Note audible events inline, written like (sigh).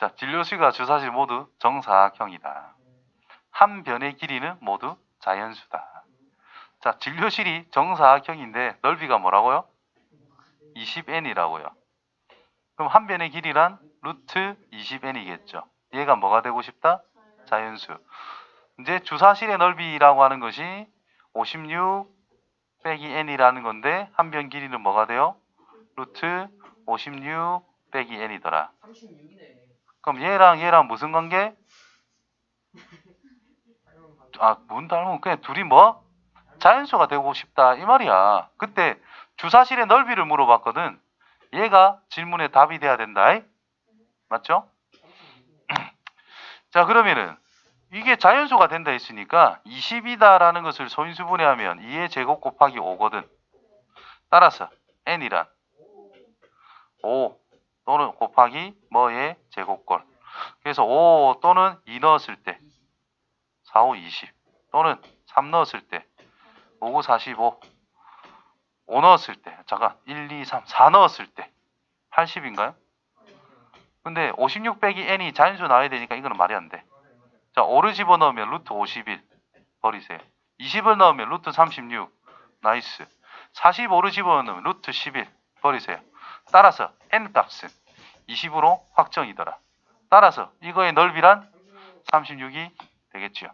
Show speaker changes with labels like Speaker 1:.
Speaker 1: 자, 진료수가 주사실 모두 정사각형이다. 한 변의 길이는 모두 자연수다. 자, 진료실이 정사각형인데 넓이가 뭐라고요? 20n이라고요. 그럼 한 변의 길이란 루트 20n이겠죠. 얘가 뭐가 되고 싶다? 자연수. 이제 주사실의 넓이라고 하는 것이 56 빼기 n이라는 건데 한 변 길이는 뭐가 돼요? 루트 56 빼기 n이더라.
Speaker 2: 36이네.
Speaker 1: 그럼 얘랑 얘랑 무슨
Speaker 2: 관계?
Speaker 1: 아, 문 닮으면 그냥 둘이 뭐? 자연수가 되고 싶다 이 말이야. 그때 주사실의 넓이를 물어봤거든. 얘가 질문의 답이 돼야 된다. 이? 맞죠?
Speaker 2: 36이네. (clears throat)
Speaker 1: 자, 그러면은 이게 자연수가 된다 했으니까 20이다라는 것을 소인수분해하면 2의 제곱 곱하기 5거든. 따라서 n이란 5 또는 곱하기 뭐의 제곱꼴. 그래서 5 또는 2 넣었을 때 4, 5, 20 또는 3 넣었을 때 5, 9, 45 5 넣었을 때 잠깐 1, 2, 3, 4 넣었을 때 80인가요? 근데 56 빼기 n이 자연수 나와야 되니까 이거는 말이 안 돼. 자, 5를 집어넣으면 루트 51 버리세요. 20을 넣으면 루트 36 나이스. 45를 집어넣으면 루트 11 버리세요. 따라서 n 값은 20으로 확정이더라. 따라서 이거의 넓이란 36이 되겠죠.